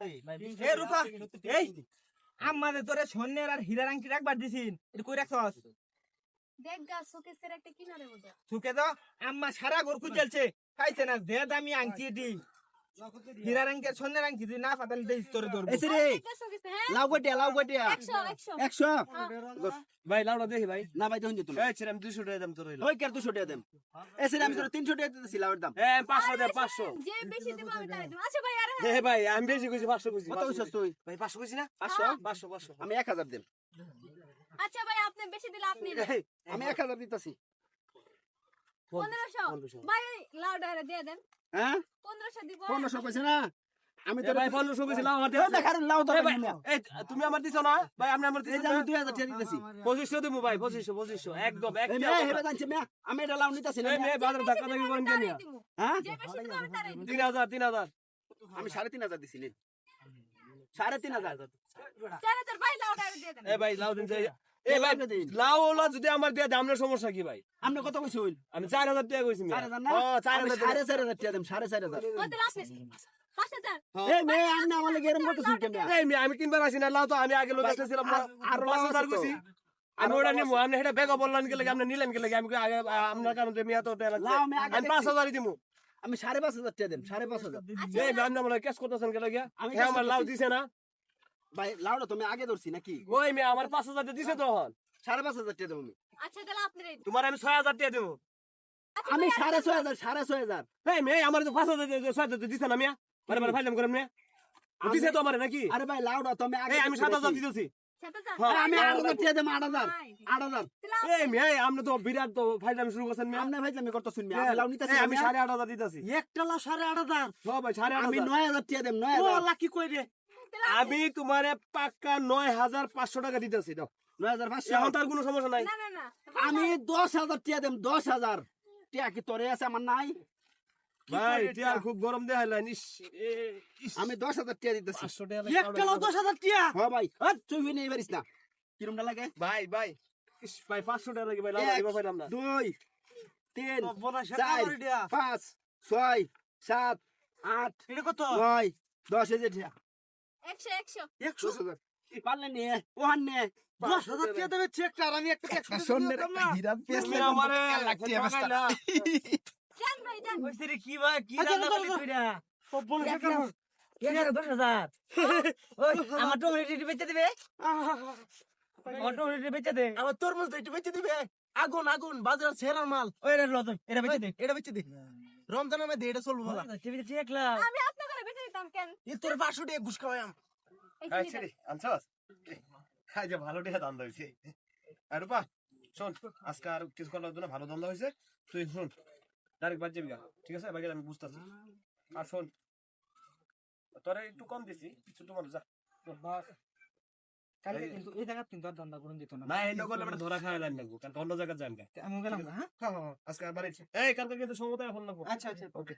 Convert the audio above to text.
এ রূপা এই আমাদের তোরে সন্ন্যের আর হীরার আংটি রাখবার দিছিন এটা কই রাখছস? দেখ গা শোকেসের একটা কিনারে বোঝা সুকে তো আম্মা সারা ঘর খুঁজেলছে খাইছে না দে দামি আংটি দি হীরার আংটি আর স্বর্ণের আংটি দি না পাতাল দেই তোরে ধরবো। এসে রে। লাউ গটিয়া লাউ গটিয়া একশো একশো। একশো। ভাই লাউডা দেখি ভাই। না ভাই দেখুন যেত এই আমি দুইশো টাকা দাম তোর হইল। ওই কেন দুশো টাকা দেন এসে রে আমি তোর তিনশো টাকা দিতেছি দাম। হ্যাঁ পাঁচশো দেন পাঁচশো। যে বেশি দেবো আমি তাই দেবো। আচ্ছা ভাই আরে হ্যাঁ। ভাই আমি বেশি কইছি পাঁচশো কইছি কত কইছস তুই? ভাই পাঁচশো কইছি না? পাঁচশো? পাঁচশো পাঁচশো। আমি এক হাজার দেন আচ্ছা ভাই আপনি বেশি দিলে আপনি আমি এক হাজার দিতেছি। আমি এ তো ভাই পনেরোশো কইছি লাউ আমার লাউ তো এই তুমি আমার দিছো না? ভাই আপনি আমার দিছো আমি দুই হাজার টাকা দিতেছি। পঁচিশশো দেবো ভাই পঁচিশশো পঁচিশশো একদম এক হেবে জানছে মেয়ে। আমি এটা লাউ নিতেছি না মেয়ে। বাজারে ধাক্কা ধাক্কি করেন কেন? হ্যাঁ যে বেশি আমি তারাই দিব। তিন হাজার তিন হাজার। আমি সাড়ে তিন হাজার দিছি হাজার। চারে তোর ভাই লাউডা দিয়ে দেন। এ ভাই লাউ দিন যে- এ ভাই লাউ ওলা যদি আমার দিয়ে দামের সমস্যা কি ভাই? আপনি কত কইছি আমি চার হাজার টাকা কইছি আমি সাড়ে চার হাজার টাকা সাড়ে চার হাজার। কিনবার আসি না লাউ তো আমি আগে লোক আসতেছিলাম আর- পাঁচ হাজার কইছি। আমি ওটা নিবো আপনি সেটা বেগা বললেন গেলে আপনি নিলেন গেলে আমি আগে আপনার কারণে মেয়ে তো আমি পাঁচ হাজারই দিবো আমি সাড়ে পাঁচ হাজার টাকা দেন সাড়ে পাঁচ হাজার। আচ্ছা। আপনি আমার কেস করতেছেন গেলে গিয়া। আমি হ্যাঁ আমার লাউ করতেছি। দিছে না। ভাই লাউটা তুমি আগে ধরছি নাকি? ওই মেয়ে আমার পাঁচ হাজার টাকা দিছে তখন। সাড়ে পাঁচ হাজার টাকা দেবো আমি আচ্ছা তাহলে আপনি তোমার আমি ছয় হাজার টাকা দেবো। আচ্ছা আমি সাড়ে ছয় হাজার সাড়ে ছয় হাজার। এই মেয়ে আমার তো পাঁচ হাজার ছয় হাজার দিছে না মিয়া? মানে মানে ফাইলাম করেন মেয়ে। দিছে তো আমার নাকি? আরে ভাই লাউটা তুমি আগে আমি সাত হাজার? দিতেছি? হ্যাঁ, আমি আট হাজার টাকা দেবো আট হাজার। আট হাজার। এই মেয়ে আপনি তো বিরাট তো ফাইলাম শুরু করছেন মেয়ে। আপনি ভাই আমি করতে শুনবি আমি সাড়ে আট হাজার দিতেছি। একটা লাউ সাড়ে আট হাজার। হ্যাঁ ভাই সাড়ে আমি নয় হাজার টাকা দেব নয় হাজার। কি কই রে? আমি তোমার পাক্কা নয় হাজার পাঁচশো টাকা দিতেছি দাও নয় হাজার পাঁচশো। এখন তার কোনো সমস্যা নাই। না না না। আমি দশ হাজার টাকা দেব দশ হাজার। টাকা কি তোরে আছে আমার নাই? ভাই টিয়ার খুব গরম দেয়া ইস আমি দশ হাজার টাকা দিতেছি। পাঁচশো টাকা একটা দশ হাজার টাকা হ্যাঁ ভাই। আর তুই নিয়ে পারিস না। কিরমটা লাগে? ভাই ভাই। ভাই পাঁচশো টাকা লাগে ভাই পাইলাম না দুই তিন চার পাঁচ ছয় সাত আট এটা কত? নয় দশ হাজার টাকা একশো একশো। একশো? হাজার। পারলে নিয়ে ওহান নিয়ে দশ হাজার টাকা দেবে চেক আর আমি একটা একশো টাকা দিয়ে দিতাম না তুমি আমারে ঠকাইলা। যান ভাই যান কইছে রে কি ভাই কি আচ্ছা, রান্না করলি দাও। তুই না সব বলে দশ হাজার। ওই আমার টমেটো বেচে দিবে। আমার টমেটো বেচে দে। আমার তরমুজ তো একটু বেঁচে দিবে। আগুন আগুন বাজার সেরার মাল। ওই রে লতো এটা বেচে দে। এটা বেঁচে দে। রমজানের মধ্যে এটা চলবো বলা। টিভিতে ঠিক আমি আপনার তোর ঘুষ খাওয়াম এই যে ছেড়ে, আনছস? এই যে ভালো টাকা দান্দা আর শোন আজকে আর কিছু করার জন্য ভালো দান্দা তুই শোন ডাইরেক্ট বাদ যাবি ঠিক আছে? বাকি আমি বুঝতেছি। আর শোন তোরে একটু কম দিছি কিছু তোমার যা। কালকে কিন্তু এই জায়গা কিন্তু আর ধান্দা করুন দিত না। না এই নগর আমরা ধরা খাওয়া লাইন লাগবো কারণ অন্য জায়গায় যান গা। আমি গেলাম না হ্যাঁ? আজকে আবার এই- এই কালকে কিন্তু সময় এখন লাগবো। আচ্ছা আচ্ছা। ওকে